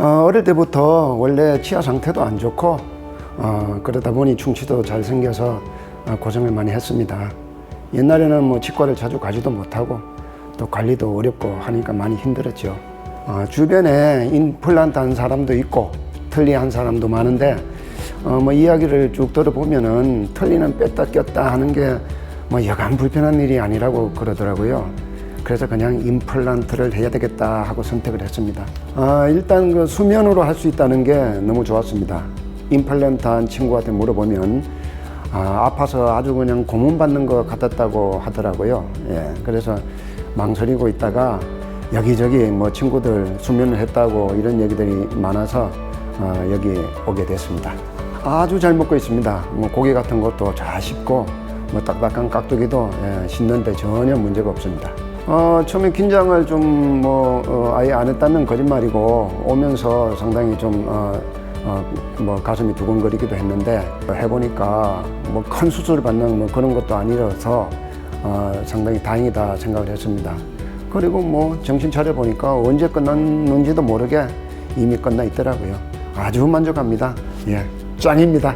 어, 어릴 때부터 원래 치아 상태도 안 좋고 어, 그러다 보니 충치도 잘 생겨서 어, 고생을 많이 했습니다. 옛날에는 뭐 치과를 자주 가지도 못하고 또 관리도 어렵고 하니까 많이 힘들었죠. 어, 주변에 임플란트 한 사람도 있고 틀니한 사람도 많은데 어, 뭐 이야기를 쭉 들어보면은 틀니는 뺐다 꼈다 하는 게 뭐 여간 불편한 일이 아니라고 그러더라고요. 그래서 그냥 임플란트를 해야 되겠다 하고 선택을 했습니다. 아, 일단 그 수면으로 할 수 있다는 게 너무 좋았습니다. 임플란트 한 친구한테 물어보면 아, 아파서 아주 그냥 고문받는 것 같았다고 하더라고요. 예, 그래서 망설이고 있다가 여기저기 뭐 친구들 수면을 했다고 이런 얘기들이 많아서 어, 여기 오게 됐습니다. 아주 잘 먹고 있습니다. 뭐 고기 같은 것도 잘 씹고 뭐 딱딱한 깍두기도 예, 씹는데 전혀 문제가 없습니다. 어, 처음에 긴장을 좀 뭐 어, 아예 안 했다면 거짓말이고 오면서 상당히 좀 어, 어, 뭐 가슴이 두근거리기도 했는데 해보니까 뭐 큰 수술을 받는 뭐 그런 것도 아니라서 어, 상당히 다행이다 생각을 했습니다. 그리고 뭐 정신 차려 보니까 언제 끝났는지도 모르게 이미 끝나 있더라고요. 아주 만족합니다. 예, 짱입니다.